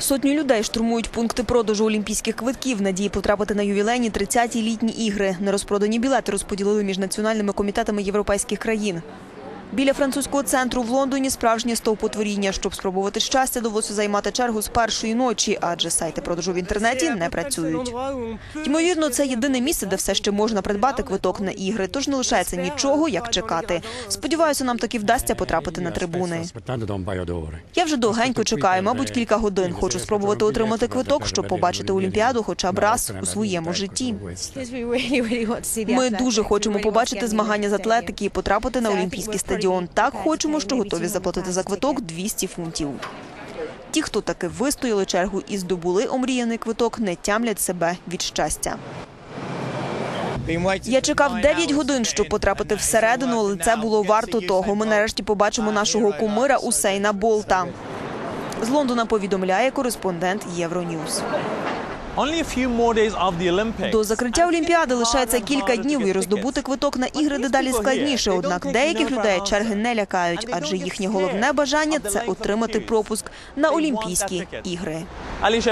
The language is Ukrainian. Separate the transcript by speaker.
Speaker 1: Сотні людей штурмують пункти продажу олімпійських квитків надії потрапити на ювілейні 30-ті літні ігри. Нерозпродані білети розподілили між національними комітетами європейських країн. Біля французького центру в Лондоні справжнє стовпотворіння. Щоб спробувати щастя, довелося займати чергу з першої ночі, адже сайти продажу в інтернеті не працюють. Ймовірно, це єдине місце, де все ще можна придбати квиток на ігри, тож не лишається нічого, як чекати. Сподіваюся, нам таки вдасться потрапити на трибуни. Я вже довгенько чекаю, мабуть, кілька годин. Хочу спробувати отримати квиток, щоб побачити Олімпіаду хоча б раз у своєму житті. Ми дуже хочемо побачити змагання з атлетики і потрапити на олімпійський стадіон. Так хочемо, що готові заплатити за квиток 200 фунтів. Ті, хто таки вистояли чергу і здобули омріяний квиток, не тямлять себе від щастя. Я чекав 9 годин, щоб потрапити всередину, але це було варто того. Ми нарешті побачимо нашого кумира Усейна Болта. З Лондона повідомляє кореспондент Євроньюз. До закриття Олімпіади лишається кілька днів і роздобути квиток на ігри дедалі складніше. Однак деяких людей черги не лякають, адже їхнє головне бажання це отримати пропуск на Олімпійські ігри.
Speaker 2: Ali